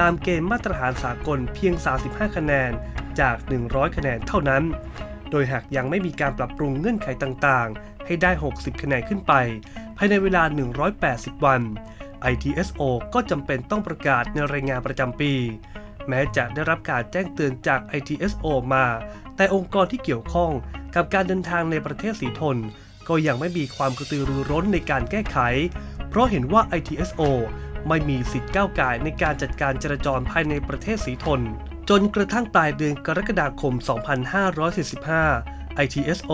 ตามเกณฑ์มาตรฐานสากลเพียง 35 คะแนนจาก 100 คะแนนเท่านั้น โดยหากยังไม่มีการปรับปรุงเงื่อนไขต่างๆ ให้ได้ 60 คะแนนขึ้นไป ภายในเวลา 180 วัน ITSO ก็จำเป็นต้องประกาศในรายงานประจำปี แม้จะได้รับการแจ้งเตือนจาก ITSO มา แต่องค์กรที่เกี่ยวข้องกับการเดินทางในประเทศสีทน ก็ยังไม่มีความกระตือรือร้นในการแก้ไข เพราะเห็นว่า ITSO ไม่มีสิทธิ์ก้าวไก่ในการจัดการจราจรภายในประเทศสีทน จนกระทั่งปลายเดือนกรกฎาคม 2545 ITSO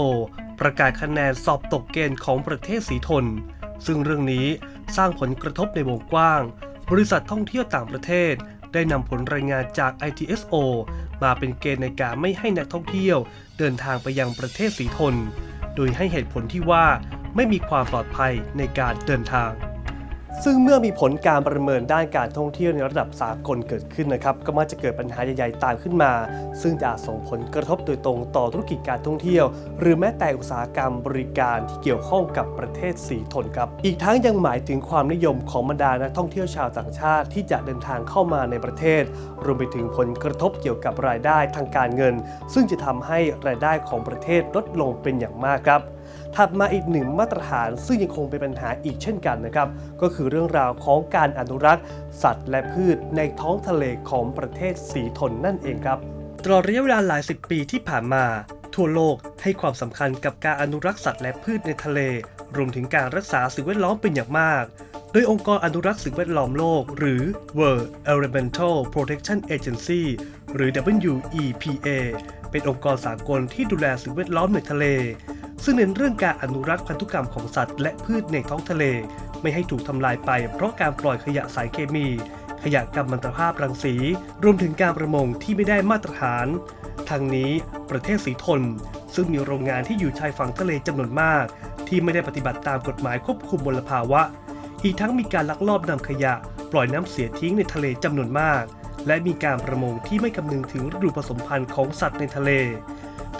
ประกาศคะแนนสอบตกเกณฑ์ของประเทศสีทน ซึ่งเรื่องนี้สร้างผลกระทบในวงกว้าง บริษัทท่องเที่ยวต่างประเทศ ได้นำผลรายงานจาก ITSO มาเป็นเกณฑ์ในการไม่ให้นักท่องเที่ยว เดินทางไปยังประเทศสีทน โดยให้เหตุผลที่ว่าไม่มีความปลอดภัยในการเดินทาง ซึ่งเมื่อมีผลการประเมินด้านการท่องเที่ยวในระดับสากลเกิดขึ้นนะครับ ก็มักจะเกิดปัญหาใหญ่ๆตามขึ้นมา ซึ่งจะอาจส่งผลกระทบโดยตรงต่อธุรกิจการท่องเที่ยว หรือแม้แต่อุตสาหกรรมบริการที่เกี่ยวข้องกับประเทศสีทนครับ อีกทั้งยังหมายถึงความนิยมของบรรดานักท่องเที่ยวชาวต่างชาติที่จะเดินทางเข้ามาในประเทศ รวมไปถึงผลกระทบเกี่ยวกับรายได้ทางการเงิน ซึ่งจะทำให้รายได้ของประเทศลดลงเป็นอย่างมากครับ ถัดมาอีกหนึ่งมาตรฐานซึ่งยังคงเป็นปัญหาอีกเช่นกันนะครับ ก็คือเรื่องราวของการอนุรักษ์ สัตว์และพืชในท้องทะเลของประเทศสีทนนั่นเองครับ ตลอดระยะเวลาหลายสิบปีที่ผ่านมา ทั่วโลกให้ความสำคัญกับการอนุรักษ์สัตว์และพืชในทะเล รวมถึงการรักษาสิ่งแวดล้อมเป็นอย่างมากโดยองค์กรอนุรักษ์สิ่งแวดล้อมโลก หรือ World Environmental Protection Agency หรือ WEPA เป็นองค์กรสากลที่ดูแลสิ่งแวดล้อมในทะเล ซึ่งเน้นเรื่องการอนุรักษ์พันธุกรรมของสัตว์และพืชในท้องทะเล ไม่ให้ถูกทำลายไป เพราะการปล่อยขยะสารเคมี ขยะกัมมันตภาพรังสี รวมถึงการประมงที่ไม่ได้มาตรฐานทั้งนี้ประเทศสีทน ซึ่งมีโรงงานที่อยู่ชายฝั่งทะเลจำนวนมาก ที่ไม่ได้ปฏิบัติตามกฎหมายควบคุมมลภาวะ อีกทั้งมีการลักลอบนำขยะ ปล่อยน้ำเสียทิ้งในทะเลจำนวนมาก และมีการประมงที่ไม่คำนึงถึงฤดูผสมพันธุ์ของสัตว์ในทะเล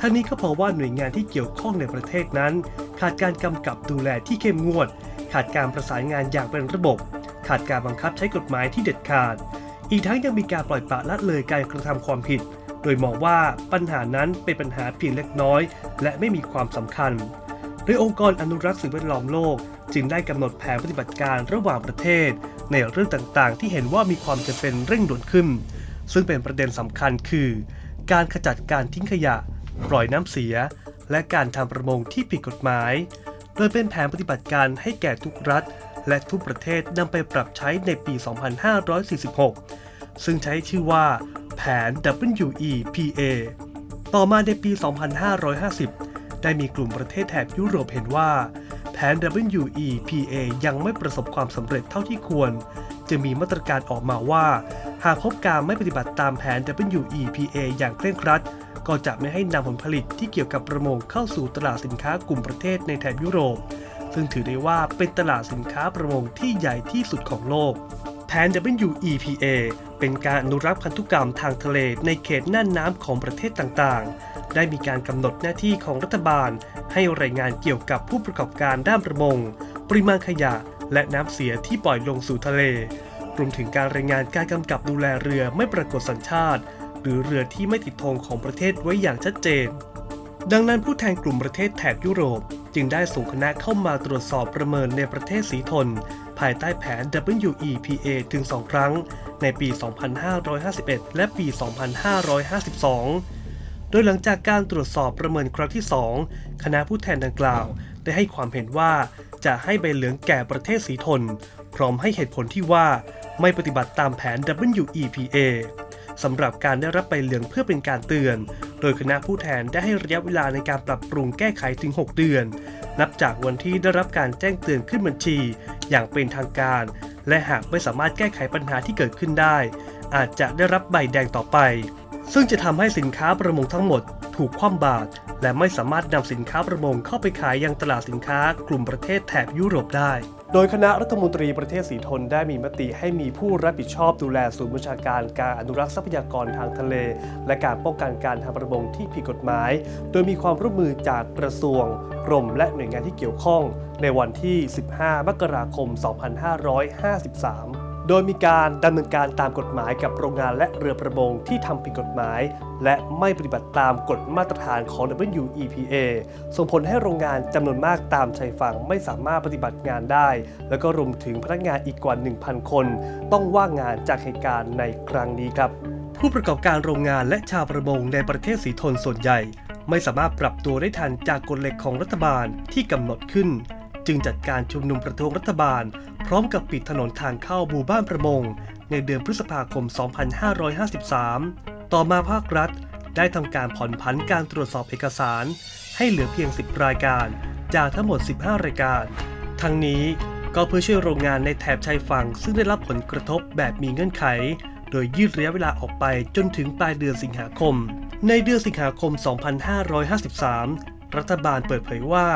ทั้งนี้ก็เพราะว่าหน่วยงานที่เกี่ยวข้องในประเทศนั้น ขาดการกำกับดูแลที่เข้มงวด ขาดการประสานงานอย่างเป็นระบบ ขาดการบังคับใช้กฎหมายที่เด็ดขาด อีกทั้งยังมีการปล่อยปละละเลยการกระทำความผิด โดยมองว่าปัญหานั้นเป็นปัญหาเพียงเล็กน้อย และไม่มีความสำคัญโดยองค์กรอนุรักษ์สิ่งแวดล้อมโลก จึงได้กำหนดแผนปฏิบัติการระหว่างประเทศ ในเรื่องต่างๆ ที่เห็นว่ามีความจำเป็นเร่งด่วนขึ้น ซึ่งเป็นประเด็นสำคัญคือ การขจัดการทิ้งขยะ ปล่อยน้ำเสีย และการทำประมงที่ผิดกฎหมาย โดยเป็นแผนปฏิบัติการให้แก่ทุกรัฐ และทุกประเทศนำไปปรับใช้ในปี 2546 ซึ่งใช้ชื่อว่า แผน WEPA ต่อมาในปี 2550 ได้มีกลุ่มประเทศแถบยุโรปเห็นว่า แผน WEPA ยังไม่ประสบความสำเร็จเท่าที่ควร จะมีมาตรการออกมาว่า หากพบการไม่ปฏิบัติตามแผน WEPA อย่างเคร่งครัด ก็จะไม่ให้นำผลผลิตที่เกี่ยวกับประมงเข้าสู่ตลาดสินค้ากลุ่มประเทศในแถบยุโรป ซึ่งถือได้ว่าเป็นตลาดสินค้าประมงที่ใหญ่ที่สุดของโลก แผน WEPA เป็นการอนุรักษ์พันธุกรรมทางทะเลในเขตน่านน้ำของประเทศต่างๆ ได้มีการกำหนดหน้าที่ของรัฐบาล ให้รายงานเกี่ยวกับผู้ประกอบการด้านประมง ปริมาณขยะ และน้ำเสียที่ปล่อยลงสู่ทะเล รวมถึงการรายงานการกำกับดูแลเรือไม่ปรากฏสัญชาติ หรือเรือที่ไม่ติดธงของประเทศไว้อย่างชัดเจน ดังนั้นผู้แทนกลุ่มประเทศแถบยุโรป จึงได้ส่งคณะเข้ามาตรวจสอบประเมินในประเทศสีทน ภายใต้แผน WEPA ถึง 2 ครั้ง ในปี 2551 และปี 2552โดยหลังจากการตรวจสอบประเมินครั้งที่ 2 คณะผู้แทนดังกล่าว ได้ให้ความเห็นว่าจะให้ใบเหลืองแก่ประเทศสีทน พร้อมให้เหตุผลที่ว่าไม่ปฏิบัติตามแผน WEPA สำหรับการได้รับใบเหลืองเพื่อเป็นการเตือน โดยคณะผู้แทนได้ให้ระยะเวลาในการปรับปรุงแก้ไขถึง 6 เดือน นับจากวันที่ได้รับการแจ้งเตือนขึ้นบัญชี อย่างเป็นทางการ และหากไม่สามารถแก้ไขปัญหาที่เกิดขึ้นได้ อาจจะได้รับใบแดงต่อไป ซึ่งจะทำให้สินค้าประมงทั้งหมด ถูกคว่ำบาตรและไม่สามารถนำสินค้าประมงเข้าไปขายยังตลาดสินค้ากลุ่มประเทศแถบยุโรปได้ โดยคณะรัฐมนตรีประเทศสีทนได้มีมติให้มีผู้รับผิดชอบดูแลศูนย์บัญชาการการอนุรักษ์ทรัพยากรทางทะเล และการป้องกันการทำประมงที่ผิดกฎหมาย โดยมีความร่วมมือจากกระทรวงกรมและหน่วยงานที่เกี่ยวข้อง ในวันที่ 15 มกราคม 2553 ดยมีการดำเนินการตามกฎหมายกับโรงงานและเรือประมงที่ทำผิดกฎหมาย และไม่ปฏิบัติตามกฎมาตรฐานของ WEPA ส่งผลให้โรงงานจำนวนมากตามชายฝั่งไม่สามารถปฏิบัติงานได้ แล้วก็รวมถึงพนักงานอีกกว่า 1,000 คน ต้องว่างงานจากเหตุการณ์ในครั้งนี้ครับ ผู้ประกอบการโรงงานและชาวประมงในประเทศสีทนส่วนใหญ่ ไม่สามารถปรับตัวได้ทันจากกฎเหล็กของรัฐบาลที่กำหนดขึ้น จึงจัดการชุมนุมประท้วงรัฐบาล พร้อมกับปิดถนนทางเข้าหมู่บ้านประมง ในเดือนพฤษภาคม 2553 ต่อมาภาครัฐได้ทำการผ่อนผันการตรวจสอบเอกสาร ให้เหลือเพียง 10 รายการ จากทั้งหมด 15 รายการ ทั้งนี้ก็เพื่อช่วยโรงงานในแถบชายฝั่งซึ่งได้รับผลกระทบแบบมีเงื่อนไข โดยยืดระยะเวลาออกไปจนถึงปลายเดือนสิงหาคม ในเดือนสิงหาคม 2553 รัฐบาลเปิดเผยว่า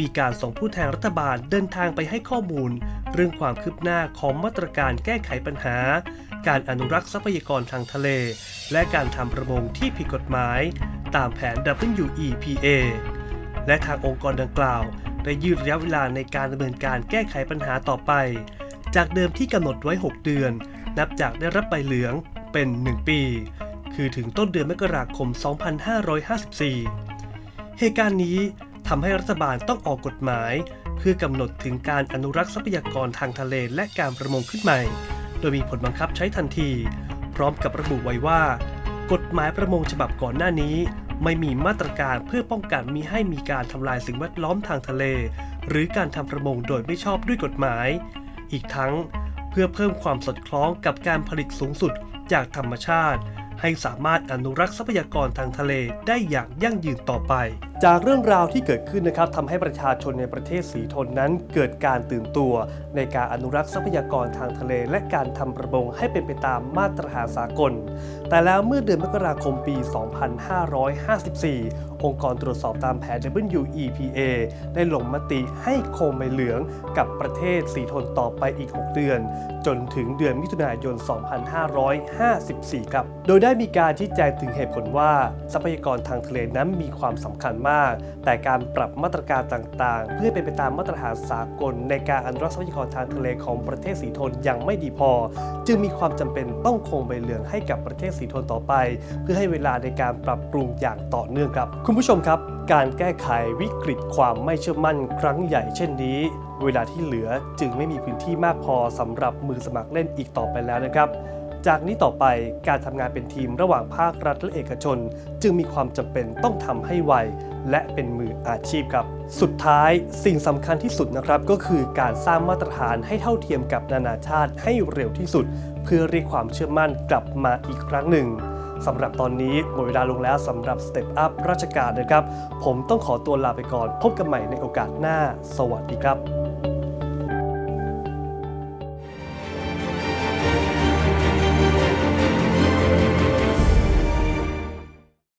มีการส่งผู้แทนรัฐบาลเดินทางไปให้ข้อมูล เรื่องความคืบหน้าของมาตรการแก้ไขปัญหา การอนุรักษ์ทรัพยากรทางทะเล และการทำประมงที่ผิดกฎหมาย ตามแผน WEPA และทางองค์กรดังกล่าวได้ยืดระยะเวลาในการดำเนินการแก้ไขปัญหาต่อไป จากเดิมที่กำหนดไว้ 6 เดือน นับจากได้รับใบเหลืองเป็น 1 ปี คือถึงต้นเดือนมกราคม 2554 เหตุการณ์นี้ทำให้รัฐบาลต้องออกกฎหมาย เพื่อกำหนดถึงการอนุรักษ์ทรัพยากรทางทะเลและการประมงขึ้นใหม่ โดยมีผลบังคับใช้ทันที พร้อมกับระบุไว้ว่า กฎหมายประมงฉบับก่อนหน้านี้ ไม่มีมาตรการเพื่อป้องกันมิให้มีการทำลายสิ่งแวดล้อมทางทะเล หรือการทำประมงโดยไม่ชอบด้วยกฎหมาย อีกทั้งเพื่อเพิ่มความสอดคล้องกับการผลิตสูงสุดจากธรรมชาติ ให้สามารถอนุรักษ์ทรัพยากรทางทะเลได้อย่างยั่งยืนต่อไป จากเรื่องราวที่เกิดขึ้นนะครับทำให้ประชาชนในประเทศสีทนนั้นเกิดการตื่นตัว ในการอนุรักษ์ทรัพยากรทางทะเล และการทำประมงให้เป็นไปตามมาตรฐานสากล แต่แล้วเมื่อเดือนมกราคมปี 2554 องค์กรตรวจสอบตามแผน WEPA ได้ลงมติให้โคมใบเหลืองกับประเทศสีทนต่อไปอีก 6 เดือน จนถึงเดือนมิถุนายน 2554 ครับ โดยได้ได้มีการชี้แจงถึงเหตุผลว่า ทรัพยากรทางทะเลนั้นมีความสำคัญมาก แต่การปรับมาตรการต่างๆ เพื่อเป็นไปตามมาตรฐานสากล ในการอนุรักษ์ทรัพยากรทางทะเลของประเทศสีทนยังไม่ดีพอ จึงมีความจำเป็นต้องคงใบเหลืองให้กับประเทศสีทนต่อไป เพื่อให้เวลาในการปรับปรุงอย่างต่อเนื่องครับ คุณผู้ชมครับ การแก้ไขวิกฤตความไม่เชื่อมั่นครั้งใหญ่เช่นนี้ เวลาที่เหลือจึงไม่มีพื้นที่มากพอสำหรับมือสมัครเล่นอีกต่อไปแล้วนะครับ จากนี้ต่อไปการทำงานเป็นทีมระหว่างภาครัฐและเอกชน จึงมีความจำเป็นต้องทำให้ไว และเป็นมืออาชีพครับ สุดท้ายสิ่งสำคัญที่สุดนะครับก็คือการสร้างมาตรฐานให้เท่าเทียมกับนานาชาติให้เร็วที่สุด เพื่อเรียกความเชื่อมั่นกลับมาอีกครั้งหนึ่งสำหรับตอนนี้หมดเวลาลงแล้วสำหรับ Step Up ราชการนะครับ ผมต้องขอตัวลาไปก่อน พบกันใหม่ในโอกาสหน้า สวัสดีครับ